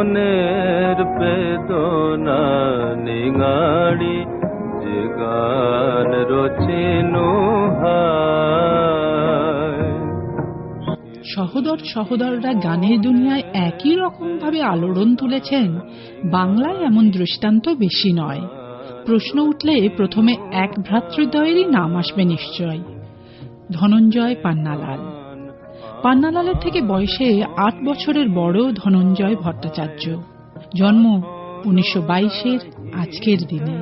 মনের বেদনা নিঙাড়ি, যে গান রচিনু সহোদর সহোদররা গানের দুনিয়ায় একই রকম ভাবে আলোড়ন তুলেছেন, বাংলায় এমন দৃষ্টান্ত বেশি নয়। প্রশ্ন উঠলে প্রথমে এক ভ্রাতৃদ্বয়েরই নাম আসবে নিশ্চয়। ধনঞ্জয় পান্নালাল। পান্নালালের থেকে বয়সে আট বছরের বড় ধনঞ্জয় ভট্টাচার্য। জন্ম উনিশশো বাইশের আজকের দিনে।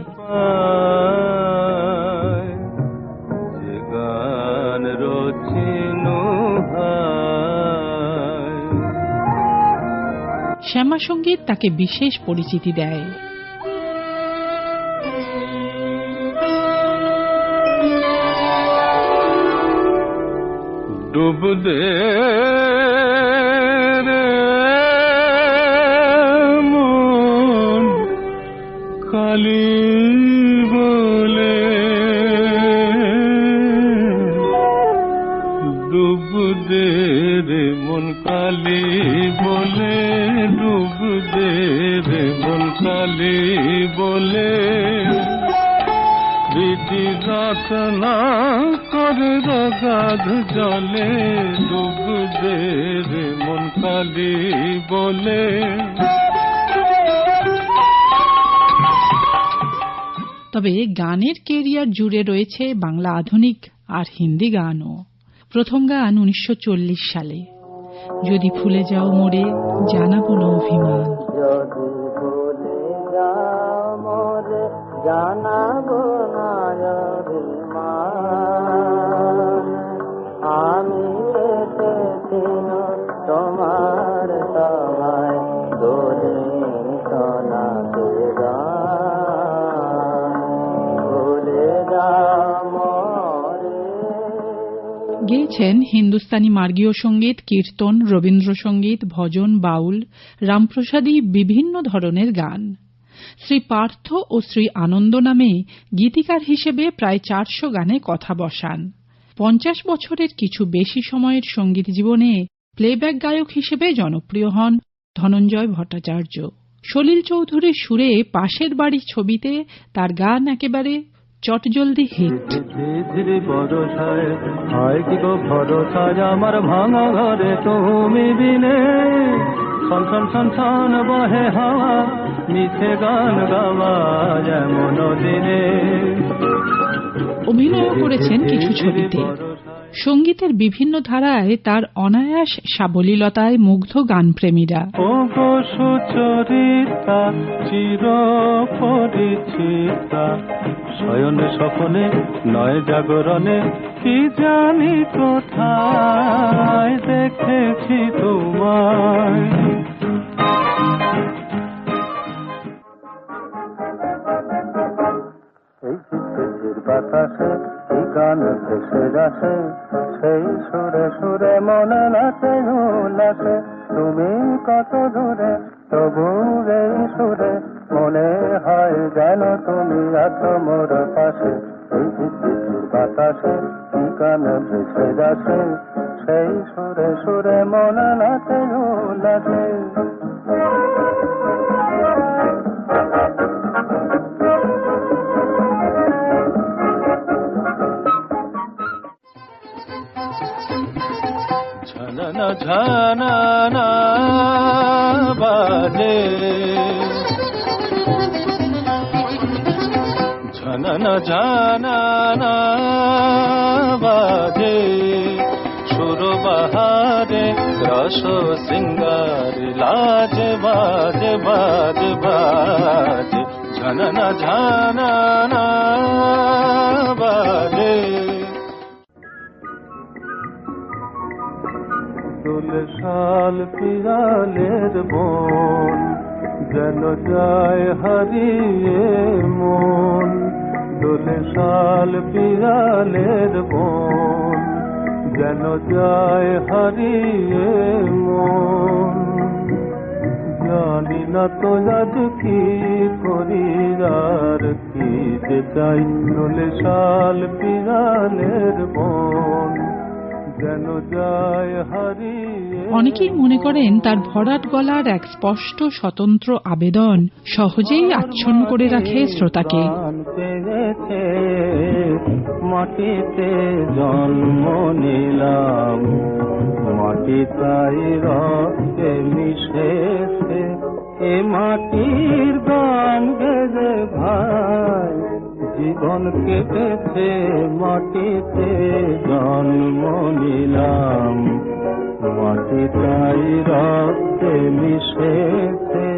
শ্যামা সংগীত তাকে বিশেষ পরিচিতি দেয়। ডুব দে মন কালি বলে ডুব দে রে মন কালি বলে ডুব দে রে মন কালি বলে। বিধি রাত না করে রগাধ জলে ডুব দে রে মন কালি বলে। তবে গানের কেরিয়ার জুড়ে রয়েছে বাংলা আধুনিক আর হিন্দি গানও। প্রথম গান উনিশশো চল্লিশ সালে। যদি ভুলে যাও মোরে জানাব না অভিমান। যদি জানাব গেয়েছেন হিন্দুস্তানি মার্গীয় সংগীত, কীর্তন, রবীন্দ্রসঙ্গীত, ভজন, বাউল, রামপ্রসাদী বিভিন্ন ধরনের গান। শ্রী পার্থ ও শ্রী আনন্দ নামে গীতিকার হিসেবে প্রায় চারশো গানে কথা বসান। পঞ্চাশ বছরের কিছু বেশি সময়ের সংগীত জীবনে প্লেব্যাক গায়ক হিসেবে জনপ্রিয় হন ধনঞ্জয় ভট্টাচার্য। সলিল চৌধুরীর সুরে পাশের বাড়ি ছবিতে তার গান একেবারে চটজলদি হিট। ধীরে ধীরে বরসায় হয় কি গো ভরসায় আমার ভাঙা ঘরে তুমি বিনে? ছন ছন বহে হাওয়া মিছে গান গাওয়া যেমন দিনে। অভিনয় করেছেন কিছু ছবিতে। সঙ্গীতের বিভিন্ন ধারায় তার অনায়াস সাবলীলতায় মুগ্ধ গানপ্রেমীরা। সুচরিতা চির পরিচিতা শয়নে স্বপনে, নয় জাগরণে। কি জানি কোথায় দেখেছি তোমায়। বাতাসে, এই গান ভেসে সেই সুরে সুরে মনে নাচে উল্লাসে। তুমি কত দূরে, তবু এই সুরে মনে হয় যেন তুমি আছো মোর পাশে। বাতাসে গান ভেসে যাচ্ছে? সেই সুরে সুরে মনে নাচে ঝননা ঝননা বাজে। ঝননা ঝননা বাজে। সুর বাহারে রস সিঙ্গার লাজ, বাজ বাজ বাজ। ঝননা ঝননা বাজে। শাল পিরালের বন যেন যায় হারিয়ে মন। দোলে শাল পিরালের বন, যেন যায় হারিয়ে মন। জানি না তো আজ কি করি আর কি যে চাই, দোলে শাল পিরালের বন। অনেকেই মনে করেন তার ভরাট গলার এক স্পষ্ট স্বতন্ত্র আবেদন সহজেই আচ্ছন্ন করে রাখে শ্রোতাকে। মাটিতে জন্ম নিলাম। মাটি তাই রক্তে মিশেছে এ মাটির গান গেজে ভাই। জীবন কেটেছে মাটিতে জন্ম নিলাম। মাটি তাই রক্তে মিশেছে।